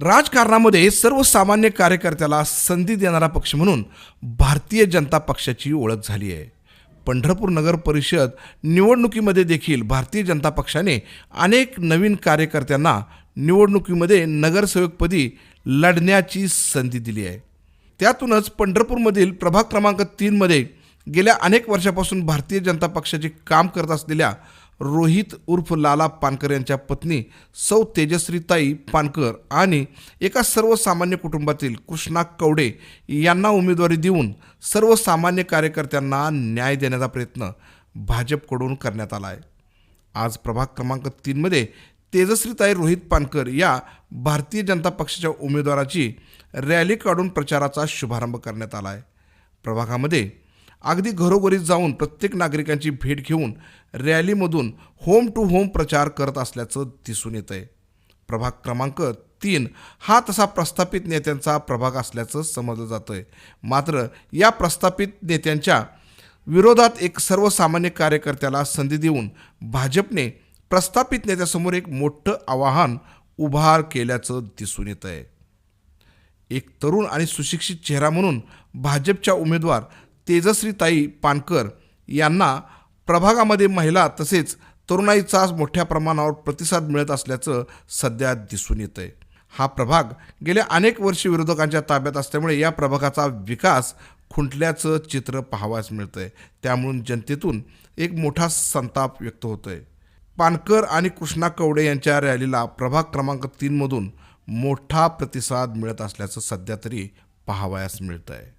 राजकारणामध्ये सर्वसामान्य कार्यकर्त्याला संधी देणारा पक्ष म्हणून भारतीय जनता पक्षाची ओळख झाली आहे. पंढरपूर नगर परिषद निवडणुकीमध्ये देखील भारतीय जनता पक्षाने अनेक नवीन कार्यकर्त्यांना निवडणुकीमध्ये नगरसेवकपदी लढण्याची संधी दिली आहे. त्यातूनच पंढरपूरमधील प्रभाग क्रमांक तीनमध्ये गेल्या अनेक वर्षापासून भारतीय जनता पक्षाचे काम करत असलेल्या रोहित उर्फ लाला पानकर यांच्या पत्नी सौ तेजश्रीताई पानकर आणि एका सर्वसामान्य कुटुंबातील कृष्णा कवडे यांना उमेदवारी देऊन सर्वसामान्य कार्यकर्त्यांना न्याय देण्याचा प्रयत्न भाजपकडून करण्यात आला आहे. आज प्रभाग क्रमांक तीनमध्ये तेजश्रीताई रोहित पानकर या भारतीय जनता पक्षाच्या उमेदवाराची रॅली काढून प्रचाराचा शुभारंभ करण्यात आला आहे. प्रभागामध्ये अगदी घरोघरी जाऊन प्रत्येक नागरिकांची भेट घेऊन रॅलीमधून होम टू होम प्रचार करत असल्याचं दिसून येत आहे प्रभाग क्रमांक तीन हा तसा प्रस्थापित नेत्यांचा प्रभाग असल्याचं समजलं जातं आहे मात्र या प्रस्थापित नेत्यांच्या विरोधात एक सर्वसामान्य कार्यकर्त्याला संधी देऊन भाजपने प्रस्थापित नेत्यासमोर एक मोठं आवाहन उभार केल्याचं दिसून येत आहे एक तरुण आणि सुशिक्षित चेहरा म्हणून भाजपच्या उमेदवार तेजश्रीताई पानकर यांना प्रभागामध्ये महिला तसेच तरुणाईचाच मोठ्या प्रमाणावर प्रतिसाद मिळत असल्याचं सध्या दिसून येत आहे हा प्रभाग गेल्या अनेक वर्षी विरोधकांच्या ताब्यात असल्यामुळे या प्रभागाचा विकास खुंटल्याचं चित्र पाहावयास मिळतं आहे त्यामुळे जनतेतून एक मोठा संताप व्यक्त होतो आहे पानकर आणि कृष्णा कवडे यांच्या रॅलीला प्रभाग क्रमांक तीनमधून मोठा प्रतिसाद मिळत असल्याचं सध्या तरी पाहावयास मिळतं आहे